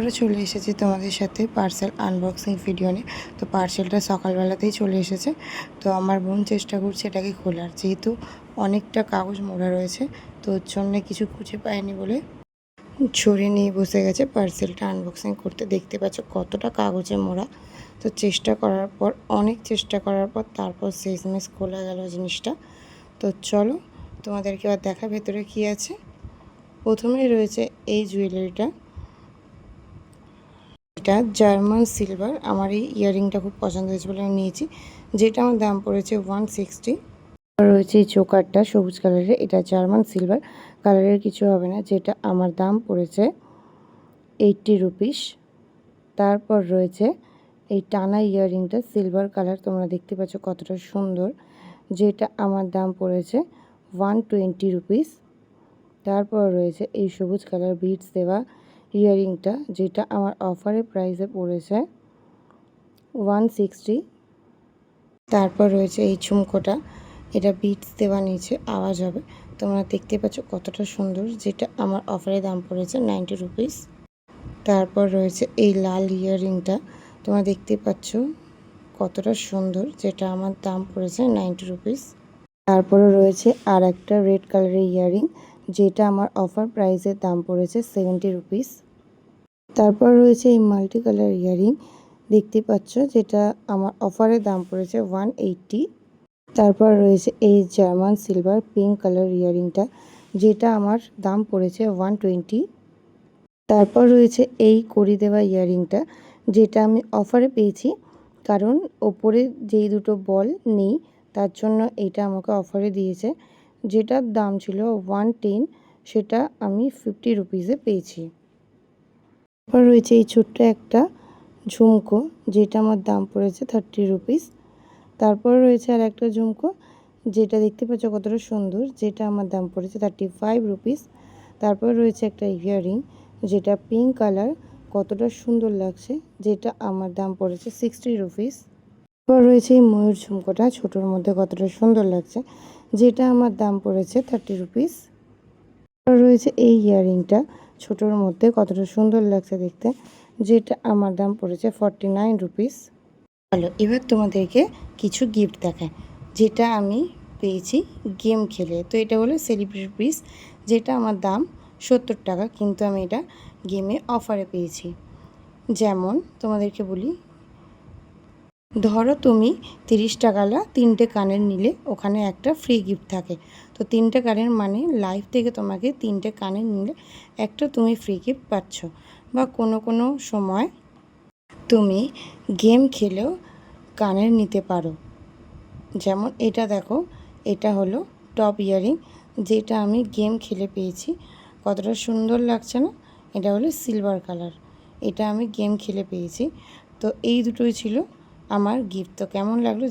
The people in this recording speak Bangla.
আবারও চলে এসেছি তোমাদের সাথে পার্সেল আনবক্সিং ভিডিও নিয়ে। তো পার্সেলটা সকালবেলাতেই চলে এসেছে। তো আমার বোন চেষ্টা করছে এটাকে খোলার। যেহেতু অনেকটা কাগজ মোড়া রয়েছে, তো ওর জন্য কিছু খুঁজে পায়নি বলে ছড়ে নিয়ে বসে গেছে পার্সেলটা আনবক্সিং করতে। দেখতে পাচ্ছ কতটা কাগজে মোড়া। তো চেষ্টা করার পর, অনেক চেষ্টা করার পর তারপর শেষমেশ খোলা গেল জিনিসটা। তো চলো তোমাদেরকে আবার দেখা ভেতরে কী আছে। প্রথমেই রয়েছে এই জুয়েলারিটা এটা জার্মান সিলভার। আমার এই ইয়াররিংটা খুব পছন্দ হয়েছে বলে আমি নিয়েছি। যেটা আমার দাম পড়েছে ওয়ান সিক্সটি রয়েছে এই চোকারটা সবুজ কালারের। এটা জার্মান সিলভার। কালারের কিছু হবে না। যেটা আমার দাম পড়েছে এইটটি রুপিস তারপর রয়েছে এই টানা ইয়াররিংটা সিলভার কালার। তোমরা দেখতে পাচ্ছ কতটা সুন্দর। যেটা আমার দাম পড়েছে ওয়ান টোয়েন্টি রুপিস তারপর রয়েছে এই সবুজ কালার। বিটস দেওয়া ইয়াররিংটা যেটা আমার অফারের প্রাইসে পড়েছে ওয়ান সিক্সটি তারপর রয়েছে এই ঝুমকোটা এটা বিটস দেওয়া নিচে, আওয়াজ হবে। তোমরা দেখতে পাচ্ছ কতটা সুন্দর, যেটা আমার অফারে দাম পড়েছে নাইনটি রুপিস তারপর রয়েছে এই লাল ইয়াররিংটা তোমরা দেখতে পাচ্ছ কতটা সুন্দর, যেটা আমার দাম পড়েছে নাইনটি রুপিস তারপরে রয়েছে আর একটা রেড কালারের ইয়াররিং যেটা আমার অফার প্রাইসের দাম পড়েছে সেভেন্টি রুপিস তারপর রয়েছে এই মাল্টি কালার ইয়াররিং দেখতে পাচ্ছ যেটা আমার অফারের দাম পড়েছে ওয়ান এইটটি তারপর রয়েছে এই জার্মান সিলভার পিঙ্ক কালার ইয়াররিংটা যেটা আমার দাম পড়েছে ওয়ান টোয়েন্টি তারপর রয়েছে এই করি দেওয়া ইয়াররিংটা যেটা আমি অফারে পেয়েছি, কারণ ওপরে যেই দুটো বল নেই, তার জন্য এটা আমাকে অফারে দিয়েছে। যেটার দাম ছিল ওয়ান টেন সেটা আমি ফিফটি রুপিসে পেয়েছি। তারপর রয়েছে এই ছোট্ট একটা ঝুমকো, যেটা আমার দাম পড়েছে থার্টি রুপিস তারপর রয়েছে আর একটা ঝুমকো, যেটা দেখতে পাচ্ছ কতটা সুন্দর, যেটা আমার দাম পড়েছে থার্টি ফাইভ রুপিস তারপর রয়েছে একটা ইয়াররিং যেটা পিঙ্ক কালার কতটা সুন্দর লাগছে, যেটা আমার দাম পড়েছে সিক্সটি রুপিস তারপর রয়েছে এই ময়ূর ঝুমকোটা, ছোটোর মধ্যে কতটা সুন্দর লাগছে, যেটা আমার দাম পড়েছে থার্টি রুপিস রয়েছে এই ইয়াররিংটা ছোটোর মধ্যে কতটা সুন্দর লাগছে দেখতে, যেটা আমার দাম পড়েছে ফর্টি নাইন রুপিস ভালো এবার তোমাদেরকে কিছু গিফট দেখায় যেটা আমি পেয়েছি গেম খেলে। তো এটা হলো সেলিব্রিটি পিস যেটা আমার দাম সত্তর টাকা, কিন্তু আমি এটা গেমে অফারে পেয়েছি। যেমন তোমাদেরকে বলি ধরো তুমি তিরিশ টাকালা তিনটে কানের নিলে, ওখানে একটা ফ্রি গিফট থাকে। তো তিনটে কানের মানে লাইফ থেকে তোমাকে তিনটে কানের নিলে একটা তুমি ফ্রি গিফট পাচ্ছ। বা কোনো কোনো সময় তুমি গেম খেলেও কানের নিতে পারো। যেমন এটা দেখো, এটা হলো টপ ইয়ারিং যেটা আমি গেম খেলে পেয়েছি। কতটা সুন্দর লাগছে না? এটা হলো সিলভার কালার এটা আমি গেম খেলে পেয়েছি। তো এই দুটোই ছিল আমার গিফট তো কেমন লাগল